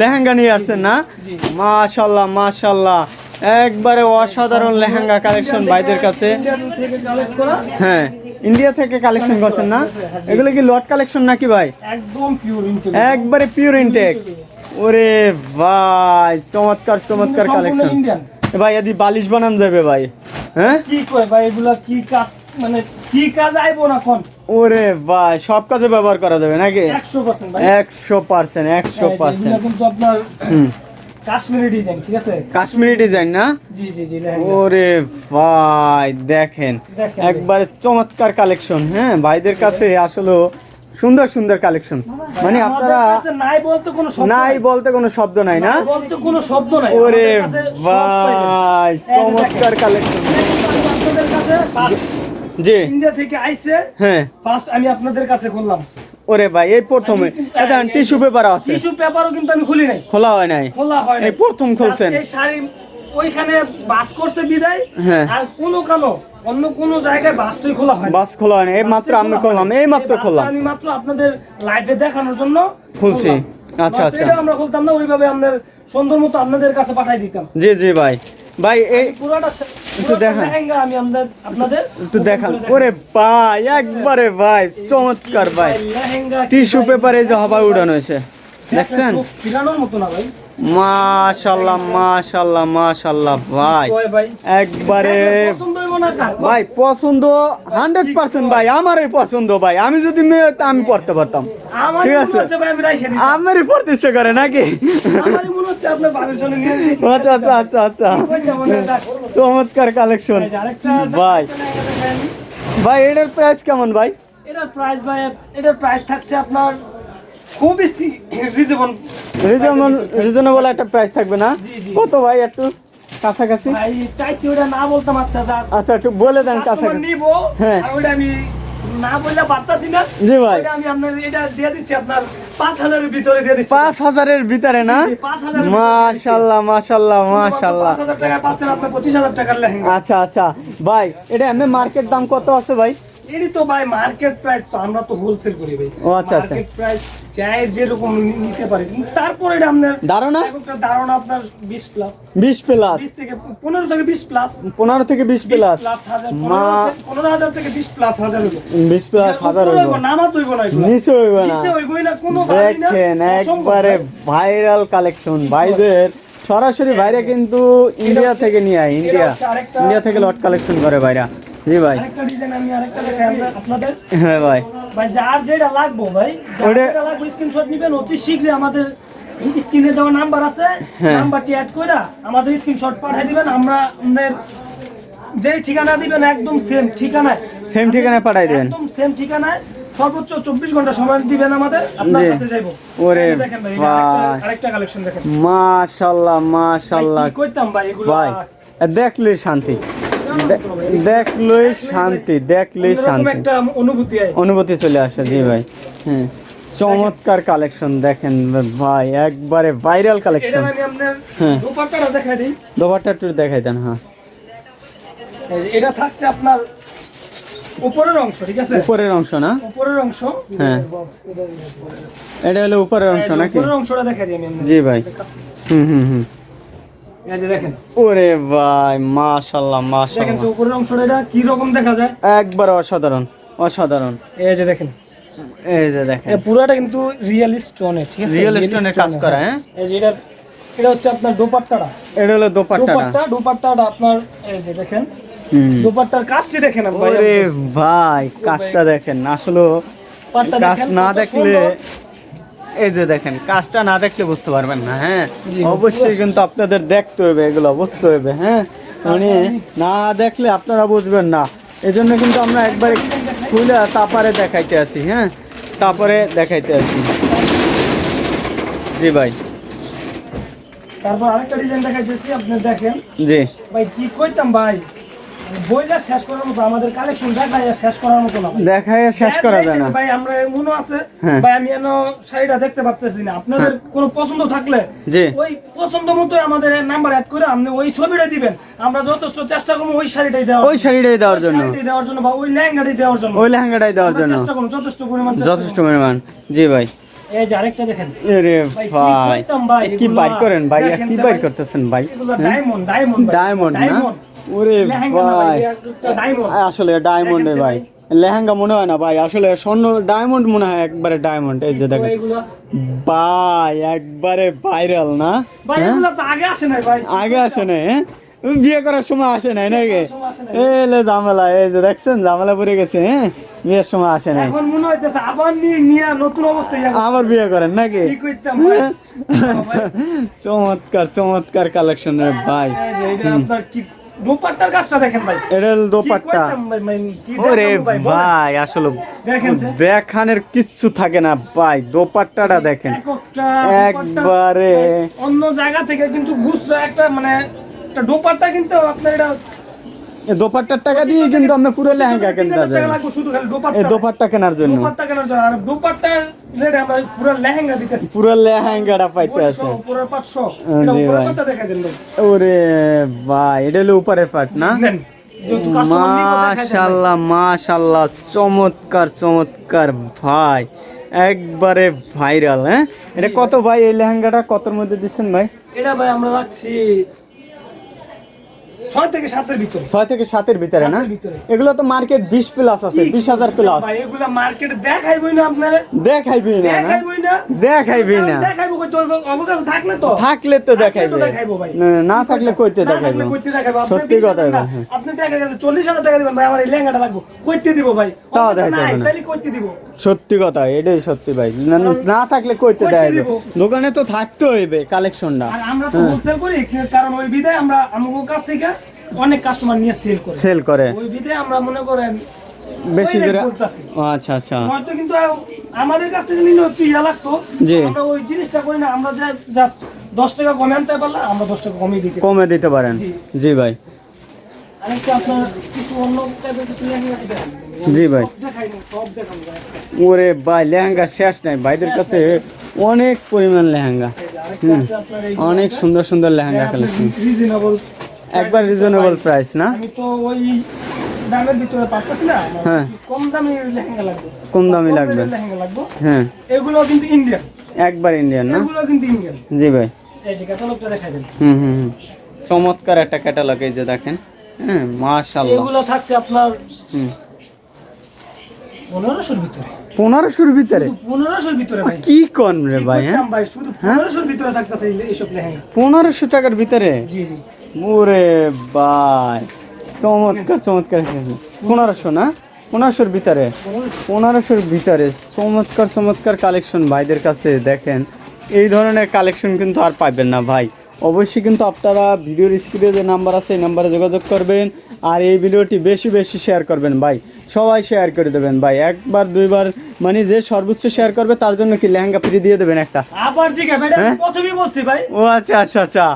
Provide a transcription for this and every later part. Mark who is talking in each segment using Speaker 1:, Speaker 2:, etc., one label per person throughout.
Speaker 1: লেহেঙ্গা নিয়ে আসছেন না? মাশাল্লাহ মাশাল্লাহ একবারে অসাধারণ লেহেঙ্গা কালেকশন ভাইদের কাছে। হ্যাঁ ইন্ডিয়া থেকে কালেকশন করছেন না? এগুলো কি লট কালেকশন নাকি ভাই?
Speaker 2: একদম পিওর ইন্টেল
Speaker 1: একবারে পিওর ইনটেক ওরে ভাই চমৎকার চমৎকার কালেকশন। ভাই এদি বালিশ বানান যাবে ভাই। হ্যাঁ?
Speaker 2: কি কয় ভাই এগুলা কি কাজ মানে কি কাজ আইবো না কোন?
Speaker 1: ওরে ভাই সব কাজে ব্যবহার করা যাবে নাকি?
Speaker 2: 100% ভাই।
Speaker 1: একশো পার্সেন্ট একশো
Speaker 2: কিন্তু আপনার কাশ্মীরি ডিজাইন ঠিক আছে?
Speaker 1: কাশ্মীরি ডিজাইন না?
Speaker 2: জি জি জি
Speaker 1: ওরে ভাই দেখেন। একবারে চমৎকার কালেকশন হ্যাঁ? ভাইদের কাছে আসলে সুন্দর সুন্দর কালেকশন মানে আপনারা
Speaker 2: নাই বলতে কোনো শব্দ
Speaker 1: নাই বলতে কোনো শব্দ নাই না?
Speaker 2: বলতে কোনো শব্দ নাই।
Speaker 1: ওরে। ভাই চমৎকার কালেকশন
Speaker 2: আপনাদের কাছে ফার্স্ট
Speaker 1: জি।
Speaker 2: ইন্ডিয়া থেকে আইছে।
Speaker 1: হ্যাঁ।
Speaker 2: ফার্স্ট আমি আপনাদের কাছে করলাম।
Speaker 1: ওরে ভাই এই প্রথমে। এটা টিস্যু পেপার আছে।
Speaker 2: টিস্যু পেপারও কিন্তু আমি খুলি নাই।
Speaker 1: খোলা হয় নাই।
Speaker 2: খোলা হয়।
Speaker 1: এই প্রথম খুলছেন।
Speaker 2: এই শাড়ি ওইখানে বাস করছে বিদায়।
Speaker 1: হ্যাঁ।
Speaker 2: আর কোনো কানো অন্য কোনো জায়গায় বাসটাই খোলা হয়
Speaker 1: বাস খোলা হয় না এই মাত্র
Speaker 2: বাসটাই
Speaker 1: আমি
Speaker 2: খোলা
Speaker 1: করলাম।
Speaker 2: হয় না।
Speaker 1: এই মাত্র করলাম।
Speaker 2: আমি মাত্র আপনাদের লাইভে দেখানোর জন্য
Speaker 1: খুলছি। আচ্ছা, আচ্ছা।
Speaker 2: আমরা খুলতাম না ওইভাবে আপনার সুন্দর মতো আপনাদের কাছে পাঠাই দিতাম।
Speaker 1: জি জি ভাই। ভাই এই
Speaker 2: পুরোটা
Speaker 1: একটু দেখান।
Speaker 2: আমি আপনাদের
Speaker 1: একটু দেখান। ওরে ভাই একবারে ভাই চমৎকার ভাই। টিস্যু পেপারে যে হবা উড়ানো হয়েছে। দেখছেন?
Speaker 2: ফিরানোর মতো না ভাই।
Speaker 1: মাশাল্লাহ ভাই।
Speaker 2: কয় ভাই?
Speaker 1: একবারে ভাই পছন্দ হান্ড্রেড পার্সেন্ট ভাই আমারই পছন্দ ভাই। আমি যদি মেয়ে হতো আমি পড়তে পারতাম। ঠিক আছে। আমারই পড়তে ইচ্ছে করে নাকি? আচ্ছা আচ্ছা আচ্ছা আচ্ছা। চমৎকার কালেকশন ভাই। ভাই এটার প্রাইস কেমন ভাই?
Speaker 2: এটার প্রাইস ভাই এটার প্রাইস থাকছে আপনার খুবই রিজনেবল
Speaker 1: রিজনেবল রিজনেবল একটা প্রাইস থাকবে না। কত ভাই একটু? কাছাকাছি?
Speaker 2: চাইছি ওটা না বলতাম আচ্ছা
Speaker 1: আচ্ছা একটু বলে দেন কাছাকাছি।
Speaker 2: নিব
Speaker 1: হ্যাঁ।
Speaker 2: ওটা আমি না বললে পারতাছি না।
Speaker 1: জি ভাই।
Speaker 2: আমি আপনার এটা দিয়ে দিচ্ছি আপনার পাঁচ হাজারের ভিতরে দিয়ে দিচ্ছি।
Speaker 1: পাঁচ হাজারের ভিতরে না?
Speaker 2: পাঁচ হাজারের ভিতরে
Speaker 1: মাশাল্লাহ মাশাল্লাহ মাশাল্লাহ
Speaker 2: পাঁচ হাজার টাকা পাচ্ছেন আপনার পঁচিশ হাজার টাকার লেহেঙ্গা।
Speaker 1: আচ্ছা আচ্ছা। ভাই এটা এমনি মার্কেট দাম কত আছে ভাই?
Speaker 2: এরই তো ভাই মার্কেট প্রাইস তো আমরা তো হোলসেল করি ভাই।
Speaker 1: ও, আচ্ছা, আচ্ছা।
Speaker 2: মার্কেট প্রাইস চাই যেরকম নিতে পারি। তারপরে এটা আপনার
Speaker 1: ধারণা?
Speaker 2: একটা ধারণা আপনার বিশ প্লাস
Speaker 1: বিশ প্লাস
Speaker 2: বিশ থেকে পনেরো থেকে বিশ প্লাস
Speaker 1: পনেরো থেকে বিশ
Speaker 2: বিশ
Speaker 1: প্লাস
Speaker 2: প্লাস হাজার
Speaker 1: মা
Speaker 2: পনেরো হাজার থেকে বিশ প্লাস হাজার হইব।
Speaker 1: বিশ প্লাস হাজার হইব।
Speaker 2: নামা তো হইব না
Speaker 1: নিচে হইব না।
Speaker 2: নিচে হইবই না কোনো বাড়ি না,
Speaker 1: দেখেন একবারে ভাইরাল কালেকশন ভাইদের সরাসরি বাইরে কিন্তু ইন্ডিয়া থেকে নিয়ে আয় ইন্ডিয়া ইন্ডিয়া থেকে লট কালেকশন করে ভাইরা। জি ভাই।
Speaker 2: আরেকটা ডিজাইন আমি আরেকটা দেখাই আমরা আপনাদের।
Speaker 1: হ্যাঁ ভাই।
Speaker 2: ভাই যার যেটা লাগবো ভাই যার যেটা লাগবে স্ক্রিনশট নিবেন অতি শীঘ্রই আমাদের স্ক্রিনে দেওয়া নাম্বার আছে।
Speaker 1: হ্যাঁ।
Speaker 2: নাম্বারটি অ্যাড করে আমাদের স্ক্রিনশট পাঠিয়ে দিবেন আমরা আমাদের যেই ঠিকানা দিবেন একদম সেম ঠিকানায়।
Speaker 1: সেম ঠিকানায় পাঠাই দেন
Speaker 2: একদম সেম ঠিকানায় সর্বোচ্চ চব্বিশ ঘণ্টা সময় দিবেন আমাদের আপনার। সাথে যাইবো।
Speaker 1: ওরে
Speaker 2: দেখেন ভাই আরেকটা- কালেকশন দেখেন।
Speaker 1: মাশাল্লাহ
Speaker 2: ভাই, কইতাম ভাই এগুলো
Speaker 1: ভাই দেখলই শান্তি। দেখলই শান্তি দেখলই শান্তি।
Speaker 2: অনুভূতি হয়
Speaker 1: অনুভূতি চলে আসে জি ভাই। হ্যাঁ চমৎকার কালেকশন দেখেন ভাই একবারে ভাইরাল কালেকশন। হ্যাঁ।
Speaker 2: দুপাট্টাটা দেখাই
Speaker 1: দোবারটা একটু দেখাই দেন হ্যাঁ।
Speaker 2: এটা থাকছে আপনার উপরের অংশ ঠিক আছে?
Speaker 1: উপরের অংশ না?
Speaker 2: উপরের অংশ।
Speaker 1: হ্যাঁ। এটা হলো উপরের অংশ নাকি?
Speaker 2: উপরের অংশটা দেখাই দিই আমি
Speaker 1: জি ভাই। হুম হুম হুম। ওরে ভাই মাশাল্লাহ
Speaker 2: দেখেন
Speaker 1: মাশাল্লাহ
Speaker 2: তো উপরের অংশটা এটা কি রকম দেখা যায়?
Speaker 1: একবার অসাধারণ অসাধারণ।
Speaker 2: এই যে দেখেন।
Speaker 1: এই যে দেখেন।
Speaker 2: এটা কিন্তু রিয়েল স্টোনে ঠিক আছে?
Speaker 1: রিয়েল স্টোনের কাজ করা হ্যাঁ।
Speaker 2: এই যে এটা এটা হচ্ছে আপনার দোপাট্টাটা।
Speaker 1: এটা হলো দোপাট্টাটা।
Speaker 2: দোপাট্টা দোপাট্টাটা আপনার এই যে দেখেন। দোপাট্টার কাজটি দেখেন ভাই।
Speaker 1: ভাই কাজটা দেখেন। আসলে কাজ না দেখলে। এই যে দেখেন কাজটা না দেখলে বুঝতে পারবেন না হ্যাঁ? অবশ্যই কিন্তু আপনাদের দেখতে হবে এগুলো বুঝতে হবে হ্যাঁ? মানে না দেখলে আপনারা বুঝবেন না। এই জন্য কিন্তু আমরা একবারে খুলে তারপরে দেখাইতে আছি হ্যাঁ? তারপরে দেখাইতে আছি জি ভাই।
Speaker 2: তারপর আরেকটা ডিজাইন দেখাইতেছি আপনি দেখেন।
Speaker 1: জি।
Speaker 2: ভাই কি কইতাম ভাই? বইটা শেষ করার মতো আমাদের কালেকশন দেখাই শেষ করার মতো না।
Speaker 1: দেখাই শেষ করা যায় না।
Speaker 2: ভাই আমরা মনে আছে
Speaker 1: হ্যাঁ।
Speaker 2: ভাই আমি এনো শাড়িটা দেখতে পাচ্ছি না। আপনাদের কোনো পছন্দ থাকলে
Speaker 1: জি।
Speaker 2: ওই পছন্দ মতো আমাদের নাম্বার অ্যাড করে আপনি ওই ছবিটা দিবেন। আমরা যথেষ্ট চেষ্টা করব ওই শাড়িটাই দেওয়ার
Speaker 1: ওই শাড়িটাই দেওয়ার জন্য।
Speaker 2: শাড়িটাই দেওয়ার জন্য বা ওই লেহেঙ্গাটাই দেওয়ার জন্য।
Speaker 1: ওই লেহেঙ্গাটাই দেওয়ার জন্য।
Speaker 2: চেষ্টা করুন যথেষ্ট পরিমাণ
Speaker 1: যথেষ্ট পরিমাণ। জি ভাই।
Speaker 2: এই যে আরেকটা দেখেন।
Speaker 1: আরে
Speaker 2: ভাই, কি?
Speaker 1: বাইর করেন ভাই? কি বাইর করতেছেন ভাই?
Speaker 2: ডায়মন্ড ডায়মন্ড
Speaker 1: ডায়মন্ড না? ওরে ভাই আসলে ডায়মন্ড ভাই। লেহেঙ্গা মনে হয় না ভাই আসলে স্বর্ণ ডায়মন্ড মনে হয় একবারে ডায়মন্ড এই যে দেখেন। ভাই একবারে ভাইরাল না? হ্যাঁ?
Speaker 2: আগে আসে নাই ভাই।
Speaker 1: আগে আসে নাই হ্যাঁ? বিয়ে করার সময় আসে নাই নাকি?
Speaker 2: আসে
Speaker 1: এলে ঝামেলা এই যে দেখছেন ঝামেলা পড়ে গেছে হ্যাঁ? বিয়ের সময় আসে নাই।
Speaker 2: এখন মনে হইতেছে আবার নিয়ে নিয়ে নতুন অবস্থায়
Speaker 1: আবার বিয়ে করেন নাকি?
Speaker 2: কি
Speaker 1: চমৎকার চমৎকার কালেকশনের ভাই।
Speaker 2: এটা আপনার কি দোপাট্টার কাজটা দেখেন ভাই।
Speaker 1: এটা দোপাট্টা। ওরে
Speaker 2: ভাই,
Speaker 1: আসলে
Speaker 2: দেখেন
Speaker 1: দেখানের কিচ্ছু থাকে না ভাই দোপাট্টাটা দেখেন। একবারে।
Speaker 2: অন্য জায়গা থেকে কিন্তু গুছরা একটা মানে একটা দোপাট্টা কিন্তু আপনার এটা
Speaker 1: দোপাট্টার টাকা দিয়ে কিন্তু আমরা পুরো লেহেঙ্গা কিনতে
Speaker 2: লাগবে শুধু খালি দোপাট্টা।
Speaker 1: দোপাট্টা কেনার জন্য।
Speaker 2: দোপাট্টা কেনার জন্য। আর দোপাট্টার রেট আমরা পুরো লেহেঙ্গা দিতেছি।
Speaker 1: পুরো লেহেঙ্গাটা পাইতে আছে
Speaker 2: পুরো পাঁচশো।
Speaker 1: জি
Speaker 2: এটা
Speaker 1: ভাই।
Speaker 2: উপরে দেখা দেন
Speaker 1: ওরে ভাই এটা হলো উপরের পাট না। মাশাল্লাহ মাশাল্লাহ চমৎকার চমৎকার ভাই। একবারে ভাইরাল হ্যাঁ? এটা কত ভাই এই লেহেঙ্গাটা? কতর মধ্যে দিচ্ছেন ভাই?
Speaker 2: এটা ভাই আমরা রাখছি ছয় থেকে সাতের ভিতরে।
Speaker 1: ছয় থেকে সাতের ভিতরে না? এগুলো তো মার্কেট বিশ প্লাস আছে বিশ হাজার প্লাস
Speaker 2: এগুলা মার্কেটে দেখাইবই না আপনারা।
Speaker 1: দেখাইবি না
Speaker 2: দেখাইবই না।
Speaker 1: দেখাইবি না।
Speaker 2: দেখাইবো কই তোর অবকাশ থাকলে তো।
Speaker 1: থাকলে তো দেখাইবো। না, থাকলে কইতে দেখাইবে।
Speaker 2: কইতে দেখাইবো।
Speaker 1: সত্যি কথা হ্যাঁ।
Speaker 2: আপনি দেখা গেছে চল্লিশ হাজার টাকা দিবেন ভাই আমার এই লেহেঙ্গাটা লাগবো। কইতে দিব ভাই।
Speaker 1: তাও দেখাইতে
Speaker 2: কইতে দিব।
Speaker 1: সত্যি কথা এটাই সত্যি ভাই। না- থাকলে কইতে দেখাইবে। দোকানে তো থাকতে হইবে কালেকশনটা
Speaker 2: আর আমরা তো হোলসেল করি কারণ ওই বিধায় আমরা আমার কাছ থেকে অনেক কাস্টমার নিয়ে সেল করি।
Speaker 1: সেল করে।
Speaker 2: ওই আমরা মনে করেন
Speaker 1: বেশি করে আচ্ছা আচ্ছা।
Speaker 2: হয়তো কিন্তু আমাদের কাছ থেকে নিলে একটু ইয়া লাগতো। আমরা ওই জিনিসটা করি না আমরা জাস্ট দশ টাকা কমে আনতে পারলাম আমরা দশ টাকা কমিয়ে দিতে
Speaker 1: কমে দিতে পারেন।
Speaker 2: জি।
Speaker 1: ভাই। জি ভাই। ওরে ভাই লেহেঙ্গা শেষ নাই। ভাইদের কাছে অনেক পরিমাণ লেহেঙ্গা। অনেক সুন্দর সুন্দর লেহেঙ্গা কালেকশন।
Speaker 2: রিজনেবল
Speaker 1: একবার রিজনেবল প্রাইস না?
Speaker 2: আমি তো ওই দামের ভিতরে পারতেছি না
Speaker 1: হ্যাঁ।
Speaker 2: কম দামি লেহেঙ্গা লাগবে।
Speaker 1: কম দামি লাগবে।
Speaker 2: লেহেঙ্গা লাগবে।
Speaker 1: হ্যাঁ।
Speaker 2: এগুলো কিন্তু ইন্ডিয়ান
Speaker 1: একবার ইন্ডিয়ান না?
Speaker 2: এগুলো কিন্তু ইন্ডিয়ান
Speaker 1: জি ভাই।
Speaker 2: এই যে ক্যাটালগটা দেখা যায়
Speaker 1: হুম হুম হুম। চমৎকার একটা ক্যাটালগ এই যে দেখেন। হ্যাঁ মাশাল্লাহ
Speaker 2: এগুলো থাকছে আপনার
Speaker 1: হুম।
Speaker 2: পনেরোশোর ভিতরে।
Speaker 1: পনেরোশোর ভিতরে?
Speaker 2: পনেরোশোর ভিতরে ভাই।
Speaker 1: কি কন রে ভাই হ্যাঁ?
Speaker 2: শুধু পনেরোশোর ভিতরে থাকতেছে এইসব লেহেঙ্গা।
Speaker 1: পনেরোশো টাকার ভিতরে?
Speaker 2: জি জি।
Speaker 1: ওরে ভাই চমৎকার চমৎকার পনেরোশো না? পনেরোশোর ভিতরে? পনেরোশোর ভিতরে চমৎকার চমৎকার কালেকশন ভাইদের কাছে দেখেন। এই ধরনের কালেকশন কিন্তু আর পাবেন না ভাই। অবশ্যই কিন্তু আপনারা ভিডিওর স্ক্রিনে যে নাম্বার আছে এই নাম্বারে যোগাযোগ করবেন আর এই ভিডিওটি বেশি বেশি শেয়ার করবেন ভাই। সবাই শেয়ার করে দেবেন ভাই। একবার দুইবার মানে যে সর্বোচ্চ শেয়ার করবে তার জন্য কি লেহেঙ্গা ফ্রি দিয়ে দেবেন একটা?
Speaker 2: আবার
Speaker 1: হ্যাঁ?
Speaker 2: প্রথমেই বলছি ভাই।
Speaker 1: ও আচ্ছা আচ্ছা আচ্ছা।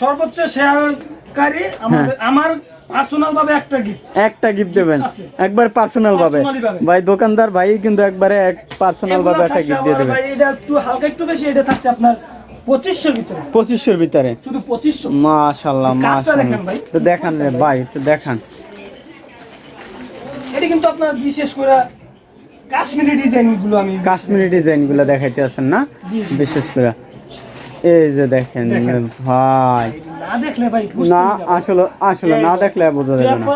Speaker 2: সর্বোচ্চ শেয়ারকারী আমাদের আমার পার্সোনাল ভাবে একটা গিফট
Speaker 1: একটা গিফট দেবেন। একবার পার্সোনাল ভাবে ভাই দোকানদার ভাই কিন্তু একবারে এক পার্সোনাল ভাবে একটা গিফট দিয়ে দেবেন।
Speaker 2: ভাই এটা একটু হালকা একটু বেশি এটা থাকছে আপনার পঁচিশশোর ভিতরে।
Speaker 1: পঁচিশশোর ভিতরে?
Speaker 2: শুধু পঁচিশশো।
Speaker 1: মাশাল্লাহ মাশাল্লাহ। তো দেখান রে ভাই তো দেখান।
Speaker 2: এটা কিন্তু আপনার বিশেষ করে কাশ্মীরি ডিজাইনগুলো আমি
Speaker 1: কাশ্মীরি ডিজাইনগুলো দেখাইতে আছেন না। বিশেষ করে। এই যে দেখেন। ভাই।
Speaker 2: না
Speaker 1: আসলে আসলে না দেখলে বোঝা যাবে না।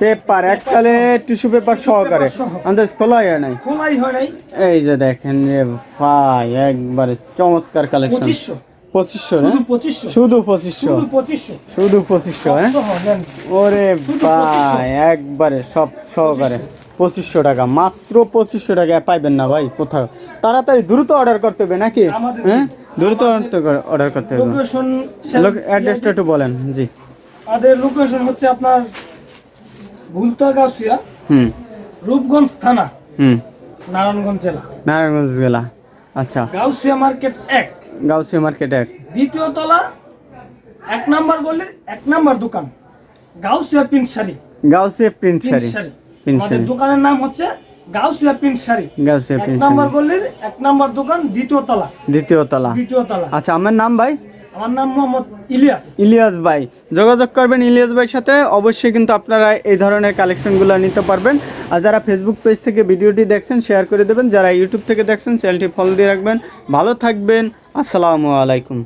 Speaker 2: পেপার
Speaker 1: এককালে টিস্যু পেপার সহকারে। আন্দাজ খোলা হয় নাই।
Speaker 2: খোলাই হয় নাই।
Speaker 1: এই যে দেখেন রে ভাই একবারে চমৎকার কালেকশন
Speaker 2: পঁচিশশো।
Speaker 1: না
Speaker 2: পঁচিশশো।
Speaker 1: শুধু পঁচিশশো।
Speaker 2: শুধু পঁচিশশো।
Speaker 1: হ্যাঁ? ওরে ভাই একবারে সব সহকারে। পঁচিশশো টাকা মাত্র পঁচিশশো টাকায় পাইবেন না ভাই কোথাও। তাড়াতাড়ি দ্রুত অর্ডার করতে হবে নাকি? হ্যাঁ? দ্রুত অর্ডার করতে হবে।
Speaker 2: লোকেশন
Speaker 1: লোক অ্যাড্রেসটা একটু বলেন জি।
Speaker 2: আমাদের লোকেশন হচ্ছে আপনার ভুলতা গাছিয়া
Speaker 1: হুম।
Speaker 2: রূপগঞ্জ থানা
Speaker 1: হুম।
Speaker 2: নারায়ণগঞ্জ জেলা।
Speaker 1: নারায়ণগঞ্জ জেলা। আচ্ছা।
Speaker 2: গাউসিয়া মার্কেট এক।
Speaker 1: গাউসি মার্কেট এক।
Speaker 2: দ্বিতীয় তলা এক নাম্বার গলির এক নাম্বার দোকান। গাউসিয়া প্রিন্ট শাড়ি।
Speaker 1: গাউসি প্রিন্ট শাড়ি। প্রিন্ট শাড়ি।
Speaker 2: দোকানের নাম হচ্ছে গাউসিয়া প্রিন্ট শাড়ি।
Speaker 1: গাউসি
Speaker 2: এক
Speaker 1: প্রিন্ট
Speaker 2: নাম্বার গলির এক নাম্বার দোকান দ্বিতীয় তলা।
Speaker 1: দ্বিতীয় তলা।
Speaker 2: দ্বিতীয় তলা।
Speaker 1: আচ্ছা আমার নাম ভাই?
Speaker 2: আমার নাম মোহাম্মদ ইলিয়াস।
Speaker 1: ইলিয়াস ভাই। যোগাযোগ করবেন ইলিয়াস ভাইয়ের সাথে অবশ্যই কিন্তু আপনারা এই ধরনের কালেকশনগুলো নিতে পারবেন। আর যারা ফেসবুক পেজ থেকে ভিডিওটি দেখছেন শেয়ার করে দেবেন। যারা ইউটিউব থেকে দেখছেন চ্যানেলটি ফলো দিয়ে রাখবেন। ভালো থাকবেন। আসসালামু আলাইকুম।